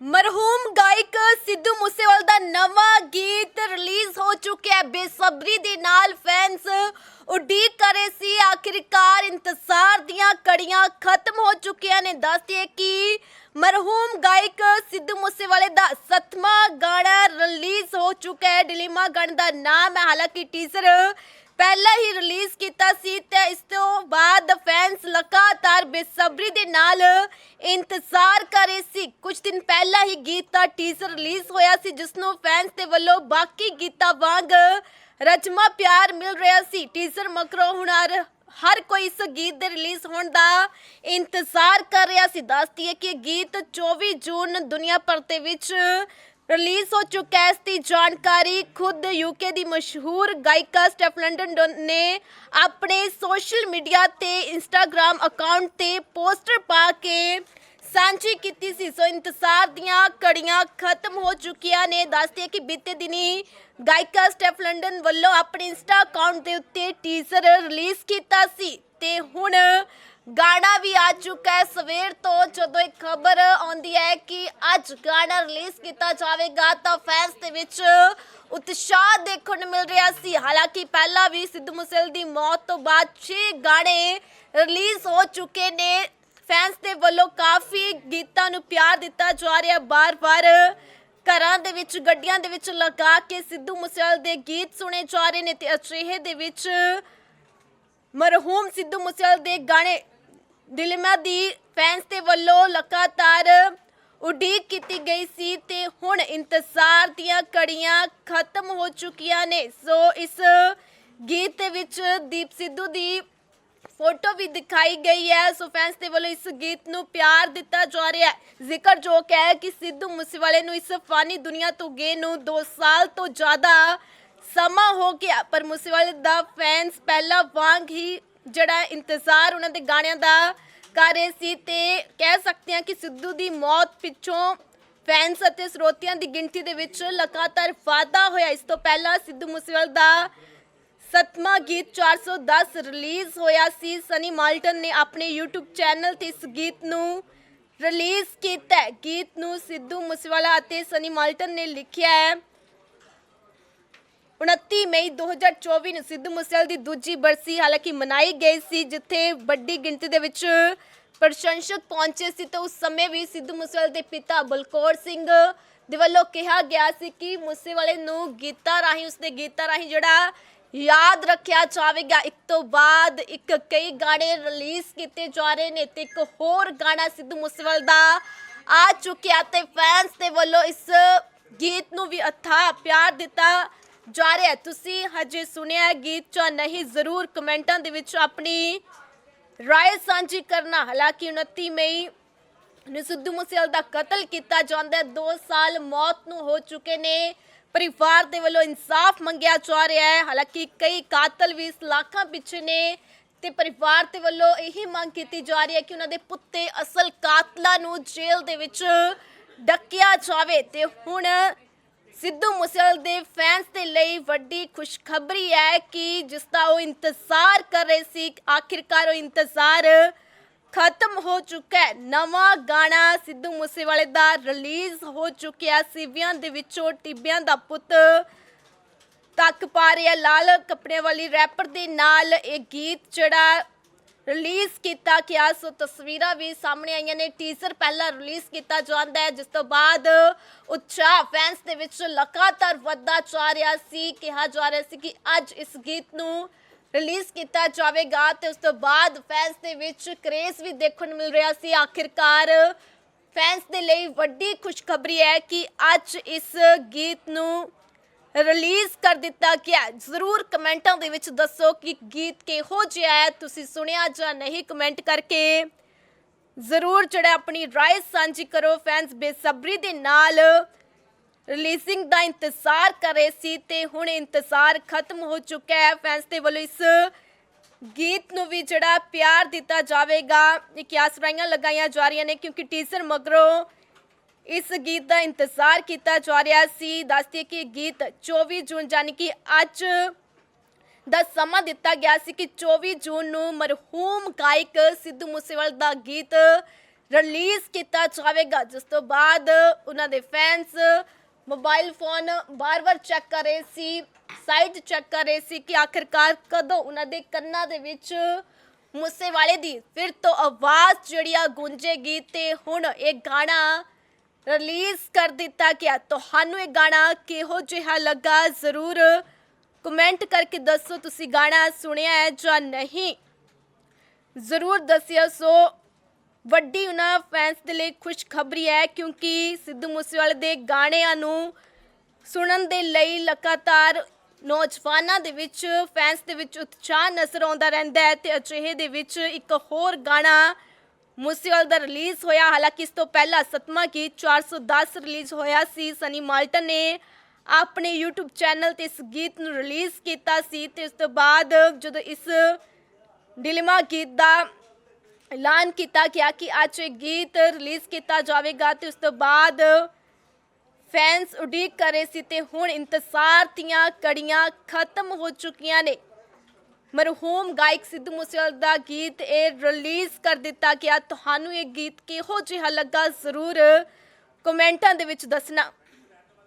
ਮਰਹੂਮ ਗਾਇਕ ਸਿੱਧੂ ਮੂਸੇਵਾਲ ਦਾ ਨਵਾਂ ਗੀਤ ਰਿਲੀਜ਼ ਹੋ ਚੁੱਕਿਆ ਹੈ। ਬੇਸਬਰੀ ਦੇ ਨਾਲ ਫੈਨਸ ਉਡੀਕ ਕਰ ਸੀ। ਆਖਿਰਕਾਰ ਇੰਤਜ਼ਾਰ ਦੀਆਂ ਕੜੀਆਂ ਖਤਮ ਹੋ ਚੁੱਕੀਆਂ ਨੇ। ਦੱਸਦੇ ਕਿ ਮਰਹੂਮ ਗਾਇਕ ਸਿੱਧੂ ਮੂਸੇਵਾਲੇ ਦਾ ਸੱਤਵਾਂ ਗਾਣਾ ਰਿਲੀਜ਼ ਹੋ ਚੁੱਕਾ ਹੈ। ਡਿਲੀਮਾ ਗਣ ਦਾ ਨਾਮ ਹੈ। ਹਾਲਾਂਕਿ ਟੀਜ਼ਰ ਪਹਿਲਾਂ ਹੀ ਰਿਲੀਜ਼ ਕੀਤਾ ਸੀ ਤੇ ਇਸ ਤੋਂ ਬਾਅਦ ਫੈਨਸ ਲਗਾਤਾਰ ਬੇਸਬਰੀ ਦੇ ਨਾਲ ਇੰਤਜ਼ਾਰ ਕਰ ਰਹੇ ਸੀ। ਕੁਝ ਦਿਨ ਪਹਿਲਾਂ ਹੀ ਗੀਤ ਦਾ ਟੀਜ਼ਰ ਰਿਲੀਜ਼ ਹੋਇਆ ਸੀ ਜਿਸ ਨੂੰ ਫੈਨਸ ਦੇ ਵੱਲੋਂ ਬਾਕੀ ਗੀਤਾਂ ਵਾਂਗ ਰਜਮਾ ਪਿਆਰ ਮਿਲ ਰਿਹਾ ਸੀ। ਟੀਜ਼ਰ ਮਗਰੋਂ ਹੁਣ ਹਰ ਹਰ ਕੋਈ ਇਸ ਗੀਤ ਦੇ ਰਿਲੀਜ਼ ਹੋਣ ਦਾ ਇੰਤਜ਼ਾਰ ਕਰ ਰਿਹਾ ਸੀ। ਦੱਸਦੀ ਹੈ ਕਿ ਇਹ ਗੀਤ 24 ਜੂਨ ਦੁਨੀਆ ਭਰ ਦੇ ਵਿੱਚ ਰਿਲੀਜ਼ ਹੋ ਚੁੱਕਾ ਹੈ ਇਸ ਦੀ ਜਾਣਕਾਰੀ ਖੁਦ ਯੂਕੇ ਦੀ ਮਸ਼ਹੂਰ ਗਾਇਕਾ ਸਟੈਫ ਲੰਡਨ ਨੇ ਆਪਣੇ ਸੋਸ਼ਲ ਮੀਡੀਆ ਤੇ ਇੰਸਟਾਗ੍ਰam ਅਕਾਊਂਟ ਤੇ ਪੋਸਟਰ ਪਾ ਕੇ ਸਾਂਝੀ ਕੀਤੀ ਸੀ। ਸੋ ਇੰਤਜ਼ਾਰ ਦੀਆਂ ਕੜੀਆਂ ਖਤਮ ਹੋ ਚੁੱਕੀਆਂ ਨੇ। ਦੱਸਦੇ ਹੈ ਕਿ ਬੀਤੇ ਦਿਨੀ ਗਾਇਕਾ ਸਟੈਫ ਲੰਡਨ ਵੱਲੋਂ ਆਪਣੇ ਇੰਸਟਾ ਅਕਾਊਂਟ ਦੇ ਉੱਤੇ ਟੀਜ਼ਰ ਰਿਲੀਜ਼ ਕੀਤਾ ਸੀ ਤੇ ਹੁਣ ਗਾਣਾ ਵੀ ਆ ਚੁੱਕਾ ਹੈ। ਸਵੇਰ ਤੋਂ ਜਦੋਂ ਇੱਕ ਖਬਰ ਆਉਂਦੀ ਹੈ ਕਿ ਅੱਜ ਗਾਣਾ ਰਿਲੀਜ਼ ਕੀਤਾ ਜਾਵੇਗਾ, ਤਾਂ ਫੈਨਸ ਦੇ ਵਿੱਚ ਉਤਸ਼ਾਹ ਦੇਖਣ ਨੂੰ ਮਿਲ ਰਿਹਾ ਸੀ। ਹਾਲਾਂਕਿ ਪਹਿਲਾਂ ਵੀ ਸਿੱਧੂ ਮੂਸੇਵਾਲੇ ਦੀ ਮੌਤ ਤੋਂ ਬਾਅਦ 6 ਗਾਣੇ ਰਿਲੀਜ਼ ਹੋ ਚੁੱਕੇ ਨੇ। ਫੈਨਸ ਦੇ ਵੱਲੋਂ ਕਾਫੀ ਗੀਤਾਂ ਨੂੰ ਪਿਆਰ ਦਿੱਤਾ ਜਾ ਰਿਹਾ। ਬਾਰ-ਬਾਰ ਘਰਾਂ ਦੇ ਵਿੱਚ, ਗੱਡੀਆਂ ਦੇ ਵਿੱਚ ਲਗਾ ਕੇ ਸਿੱਧੂ ਮੂਸੇਵਾਲੇ ਦੇ ਗੀਤ ਸੁਣੇ ਜਾ ਰਹੇ ਨੇ ਤੇ ਅਜਿਹੇ ਦੇ ਵਿੱਚ ਮਰਹੂਮ ਸਿੱਧੂ ਮੂਸੇਵਾਲੇ ਦੇ ਗਾਣੇ ਦਿਲਮਾ ਦੀ ਫੈਨਸ ਦੇ ਵੱਲੋਂ ਲਗਾਤਾਰ ਉਡੀਕ ਕੀਤੀ ਗਈ ਸੀ ਤੇ ਹੁਣ ਇੰਤਜ਼ਾਰ ਦੀਆਂ ਕੜੀਆਂ ਖਤਮ ਹੋ ਚੁੱਕੀਆਂ ਨੇ। ਸੋ ਇਸ ਗੀਤ ਦੇ ਵਿੱਚ ਦੀਪ ਸਿੱਧੂ ਦੀ ਫੋਟੋ ਵੀ ਦਿਖਾਈ ਗਈ ਹੈ। ਸੋ ਫੈਨਸ ਦੇ ਵੱਲੋਂ ਇਸ ਗੀਤ ਨੂੰ ਪਿਆਰ ਦਿੱਤਾ ਜਾ ਰਿਹਾ ਹੈ। ਜ਼ਿਕਰ ਜੋ ਹੈ ਕਿ ਸਿੱਧੂ ਮੂਸੇਵਾਲੇ ਨੂੰ ਇਸ ਫਾਨੀ ਦੁਨੀਆ ਤੋਂ ਗਏ ਨੂੰ 2 ਸਾਲ ਤੋਂ ਜ਼ਿਆਦਾ ਸਮਾਂ ਹੋ ਗਿਆ, ਪਰ ਮੂਸੇਵਾਲੇ ਦਾ ਫੈਨਸ ਪਹਿਲਾਂ ਵਾਂਗ ਹੀ ਜਿਹੜਾ ਇੰਤਜ਼ਾਰ ਉਹਨਾਂ ਦੇ ਗਾਣਿਆਂ ਦਾ ਕਰ ਰਹੇ ਸੀ ਤੇ ਕਹਿ ਸਕਦੇ ਹਾਂ ਕਿ ਸਿੱਧੂ ਦੀ ਮੌਤ ਪਿੱਛੋਂ ਫੈਨਸ ਅਤੇ ਸਰੋਤਿਆਂ ਦੀ ਗਿਣਤੀ ਦੇ ਵਿੱਚ ਲਗਾਤਾਰ ਵਾਧਾ ਹੋਇਆ। ਇਸ ਤੋਂ ਪਹਿਲਾਂ ਸਿੱਧੂ ਮੂਸੇਵਾਲੇ ਦਾ ਸਤਮਾ ਗੀਤ 410 ਰਿਲੀਜ਼ ਹੋਇਆ ਸੀ। ਸਨੀ ਮਾਲਟਨ ਨੇ ਆਪਣੇ YouTube ਚੈਨਲ ਤੇ ਇਸ ਗੀਤ ਨੂੰ ਰਿਲੀਜ਼ ਕੀਤਾ ਗੀਤ ਨੂੰ ਸਿੱਧੂ ਮੂਸੇਵਾਲਾ ਅਤੇ ਸਨੀ ਮਾਲਟਨ ਨੇ ਲਿਖਿਆ ਹੈ। 29 ਮਈ 2024 ਨੂੰ ਸਿੱਧੂ ਮੂਸੇਵਾਲੇ ਦੀ ਦੂਜੀ ਬਰਸੀ ਹਾਲਾਂਕਿ ਮਨਾਈ ਗਈ ਸੀ, ਜਿੱਥੇ ਵੱਡੀ ਗਿਣਤੀ ਦੇ ਵਿੱਚ ਪ੍ਰਸ਼ੰਸਕ ਪਹੁੰਚੇ ਸੀ ਤੇ ਉਸ ਸਮੇਂ ਵੀ ਸਿੱਧੂ ਮੂਸੇਵਾਲੇ ਦੇ ਪਿਤਾ ਬਲਕੌਰ ਸਿੰਘ ਦੇ ਵੱਲੋਂ ਕਿਹਾ ਗਿਆ ਸੀ ਕਿ ਮੂਸੇਵਾਲੇ ਨੂੰ ਗੀਤਾਂ ਰਾਹੀਂ ਉਸਦੇ ਗੀਤਾਂ ਰਾਹੀਂ ਜਿਹੜਾ ਯਾਦ ਰੱਖਿਆ ਜਾਵੇਗਾ। ਇੱਕ ਤੋਂ ਬਾਅਦ ਇੱਕ ਕਈ ਗਾਣੇ ਰਿਲੀਜ਼ ਕੀਤੇ ਜਾ ਰਹੇ ਨੇ ਤੇ ਇੱਕ ਹੋਰ ਗਾਣਾ ਸਿੱਧੂ ਮੂਸੇਵਾਲੇ ਦਾ ਆ ਚੁੱਕਿਆ ਤੇ ਫੈਨਸ ਦੇ ਵੱਲੋਂ ਇਸ ਗੀਤ ਨੂੰ ਵੀ ਅਥਾਹ ਪਿਆਰ ਦਿੱਤਾ ਜਾ ਰਿਹਾ ਹੈ। ਤੁਸੀਂ ਹਜੇ ਸੁਣਿਆ ਹੈ ਗੀਤ ਜਾਂ ਨਹੀਂ, ਜ਼ਰੂਰ ਕਮੈਂਟਾਂ ਦੇ ਵਿੱਚ ਆਪਣੀ ਰਾਏ ਸਾਂਝੀ ਕਰਨਾ। ਹਾਲਾਂਕਿ 29 ਮਈ ਨੂੰ ਸਿੱਧੂ ਮੂਸੇਵਾਲੇ ਦਾ ਕਤਲ ਕੀਤਾ ਜਾਂਦਾ ਹੈ। 2 ਸਾਲ ਮੌਤ ਨੂੰ ਹੋ ਚੁੱਕੇ ਨੇ। ਪਰਿਵਾਰ ਦੇ ਵੱਲੋਂ ਇਨਸਾਫ ਮੰਗਿਆ ਜਾ ਰਿਹਾ ਹੈ। ਹਾਲਾਂਕਿ ਕਈ ਕਾਤਲ ਵੀ ਇਸ ਲਾਖਾਂ ਪਿੱਛੇ ਨੇ ਤੇ ਪਰਿਵਾਰ ਦੇ ਵੱਲੋਂ ਇਹੀ ਮੰਗ ਕੀਤੀ ਜਾ ਰਹੀ ਹੈ ਕਿ ਉਹਨਾਂ ਦੇ ਪੁੱਤੇ ਅਸਲ ਕਾਤਲਾਂ ਨੂੰ ਜੇਲ੍ਹ ਦੇ ਵਿੱਚ ਡੱਕਿਆ ਜਾਵੇ। ਤੇ ਹੁਣ ਸਿੱਧੂ ਮੂਸੇਵਾਲੇ ਦੇ ਫੈਨਸ ਦੇ ਲਈ ਵੱਡੀ ਖੁਸ਼ਖਬਰੀ ਹੈ ਕਿ ਜਿਸ ਦਾ ਉਹ ਇੰਤਜ਼ਾਰ ਕਰ ਰਹੇ ਸੀ ਆਖਿਰਕਾਰ ਉਹ ਇੰਤਜ਼ਾਰ ਖਤਮ ਹੋ ਚੁੱਕਾ ਹੈ। ਨਵਾਂ ਗਾਣਾ ਸਿੱਧੂ ਮੂਸੇਵਾਲੇ ਦਾ ਰਿਲੀਜ਼ ਹੋ ਚੁੱਕਿਆ। ਸਿਵਿਆਂ ਦੇ ਵਿੱਚੋਂ ਟਿੱਬਿਆਂ ਦਾ ਪੁੱਤ ਤੱਕ ਪਾ ਰਿਹਾ। ਲਾਲ ਕੱਪੜੇ ਵਾਲੀ ਰੈਪਰ ਦੇ ਨਾਲ ਇਹ ਗੀਤ ਜਿਹੜਾ ਰਿਲੀਜ਼ ਕੀਤਾ ਗਿਆ ਸੋ ਤਸਵੀਰਾਂ ਵੀ ਸਾਹਮਣੇ ਆਈਆਂ ਨੇ। ਟੀਜ਼ਰ ਪਹਿਲਾਂ ਰਿਲੀਜ਼ ਕੀਤਾ ਜਾਂਦਾ ਹੈ, ਜਿਸ ਤੋਂ ਬਾਅਦ ਉਤਸ਼ਾਹ ਫੈਨਸ ਦੇ ਵਿੱਚ ਲਗਾਤਾਰ ਵੱਧਦਾ ਜਾ ਰਿਹਾ ਸੀ, ਕਿਹਾ ਜਾ ਰਿਹਾ ਸੀ ਕਿ ਅੱਜ ਇਸ ਗੀਤ ਨੂੰ ਰਿਲੀਜ਼ ਕੀਤਾ ਜਾਵੇਗਾ ਤੇ ਉਸ ਤੋਂ ਬਾਅਦ ਫੈਨਸ ਦੇ ਵਿੱਚ ਕ੍ਰੇਜ਼ ਵੀ ਦੇਖਣ ਨੂੰ ਮਿਲ ਰਿਹਾ ਸੀ। ਆਖਿਰਕਾਰ ਫੈਨਸ ਦੇ ਲਈ ਵੱਡੀ ਖੁਸ਼ਖਬਰੀ ਹੈ ਕਿ ਅੱਜ ਇਸ ਗੀਤ ਨੂੰ ਰਿਲੀਜ਼ ਕਰ ਦਿੱਤਾ ਗਿਆ ਹੈ। ਜ਼ਰੂਰ ਕਮੈਂਟਾਂ ਦੇ ਵਿੱਚ ਦੱਸੋ ਕਿ ਗੀਤ ਕਿਹੋ ਜਿਹਾ ਹੈ, ਤੁਸੀਂ ਸੁਣਿਆ ਜਾਂ ਨਹੀਂ ਕਮੈਂਟ ਕਰਕੇ। ਜ਼ਰੂਰ ਜਿਹੜਾ ਆਪਣੀ ਰਾਏ ਸਾਂਝੀ ਕਰੋ ਫੈਨਸ ਬੇਸਬਰੀ ਦੇ ਨਾਲ। ਰਿਲੀਜ਼ਿੰਗ ਦਾ ਇੰਤਜ਼ਾਰ ਕਰ ਰਹੇ ਸੀ ਤੇ ਹੁਣ ਇੰਤਜ਼ਾਰ ਖਤਮ ਹੋ ਚੁੱਕਾ ਹੈ। ਫੈਨਸ ਦੇ ਵੱਲੋਂ ਇਸ ਗੀਤ ਨੂੰ ਵੀ ਜਿਹੜਾ ਪਿਆਰ ਦਿੱਤਾ ਜਾਵੇਗਾ। ਇਹ ਕਿਆਸ ਰਾਈਆਂ ਲਗਾਈਆਂ ਜਾ ਰਹੀਆਂ ਨੇ ਕਿਉਂਕਿ ਟੀਜ਼ਰ ਮਗਰੋਂ ਇਸ ਗੀਤ ਦਾ ਇੰਤਜ਼ਾਰ ਕੀਤਾ ਜਾ ਰਿਹਾ ਸੀ। ਦੱਸਦੀ ਕਿ ਗੀਤ 24 ਜੂਨ ਯਾਨੀ ਕਿ ਅੱਜ ਦਾ ਸਮਾਂ ਦਿੱਤਾ ਗਿਆ ਸੀ ਕਿ 24 ਜੂਨ ਨੂੰ ਮਰਹੂਮ ਗਾਇਕ ਸਿੱਧੂ ਮੂਸੇਵਾਲੇ ਦਾ ਗੀਤ ਰਿਲੀਜ਼ ਕੀਤਾ ਜਾਵੇਗਾ। ਜਿਸ ਤੋਂ ਬਾਅਦ ਉਹਨਾਂ ਦੇ ਫੈਨਸ ਮੋਬਾਈਲ ਫੋਨ ਬਾਰ-ਬਾਰ ਚੈੱਕ ਕਰ ਰਹੇ ਸੀ ਸਾਈਟ ਚੈੱਕ ਕਰ ਰਹੇ ਸੀ ਕਿ ਆਖਿਰਕਾਰ ਕਦੋਂ ਉਹਨਾਂ ਦੇ ਕੰਨਾਂ ਦੇ ਵਿੱਚ ਮੂਸੇਵਾਲੇ ਦੀ ਫਿਰ ਤੋਂ ਆਵਾਜ਼ ਜਿਹੜੀ ਆ ਗੂੰਜੇਗੀ ਤੇ ਹੁਣ ਇਹ ਗਾਣਾ ਰਿਲੀਜ਼ ਕਰ ਦਿੱਤਾ ਗਿਆ। ਤੁਹਾਨੂੰ ਇਹ ਗਾਣਾ ਕਿਹੋ ਜਿਹਾ ਲੱਗਾ? ਜ਼ਰੂਰ ਕਮੈਂਟ ਕਰਕੇ ਦੱਸੋ ਤੁਸੀਂ ਗਾਣਾ ਸੁਣਿਆ ਹੈ ਜਾਂ ਨਹੀਂ। ਜ਼ਰੂਰ ਦੱਸਿਓ ਸੋ ਵੱਡੀ ਉਹਨਾਂ ਫੈਨਸ ਦੇ ਲਈ ਖੁਸ਼ਖਬਰੀ ਹੈ ਕਿਉਂਕਿ ਸਿੱਧੂ ਮੂਸੇਵਾਲੇ ਦੇ ਗਾਣਿਆਂ ਨੂੰ ਸੁਣਨ ਦੇ ਲਈ ਲਗਾਤਾਰ ਨੌਜਵਾਨਾਂ ਦੇ ਵਿੱਚ ਫੈਨਸ ਦੇ ਵਿੱਚ ਉਤਸ਼ਾਹ ਨਜ਼ਰ ਆਉਂਦਾ ਰਹਿੰਦਾ ਹੈ ਤੇ ਅਜਿਹੇ ਦੇ ਵਿੱਚ ਇੱਕ ਹੋਰ ਗਾਣਾ ਮੂਸੇਵਾਲ ਦਾ ਰਿਲੀਜ਼ ਹੋਇਆ। ਹਾਲਾਂਕਿ ਇਸ ਤੋਂ ਪਹਿਲਾਂ ਸਤਵਾਂ ਗੀਤ 410 ਰਿਲੀਜ਼ ਹੋਇਆ ਸੀ। ਸਨੀ ਮਾਲਟਨ ਨੇ ਆਪਣੇ YouTube ਚੈਨਲ ਤੇ ਇਸ ਗੀਤ ਨੂੰ ਰਿਲੀਜ਼ ਕੀਤਾ ਸੀ ਤੇ ਉਸ ਤੋਂ ਬਾਅਦ ਜਦੋਂ ਇਸ ਡਿਲੇਮਾ ਗੀਤ ਦਾ ਐਲਾਨ ਕੀਤਾ ਗਿਆ ਕਿ ਅੱਜ ਇਹ ਗੀਤ ਰਿਲੀਜ਼ ਕੀਤਾ ਜਾਵੇਗਾ ਤੇ ਉਸ ਤੋਂ ਬਾਅਦ ਫੈਨਸ ਉਡੀਕ ਕਰ ਰਹੇ ਸੀ ਤੇ ਹੁਣ ਇੰਤਜ਼ਾਰ ਦੀਆਂ ਕੜੀਆਂ ਖਤਮ ਹੋ ਚੁੱਕੀਆਂ ਨੇ। ਮਰਹੂਮ ਗਾਇਕ ਸਿੱਧੂ ਮੂਸੇਵਾਲੇ ਦਾ ਗੀਤ ਇਹ ਰਿਲੀਜ਼ ਕਰ ਦਿੱਤਾ ਗਿਆ। ਤੁਹਾਨੂੰ ਇਹ ਗੀਤ ਕਿਹੋ ਜਿਹਾ ਲੱਗਾ? ਜ਼ਰੂਰ ਕਮੈਂਟਾਂ ਦੇ ਵਿੱਚ ਦੱਸਣਾ।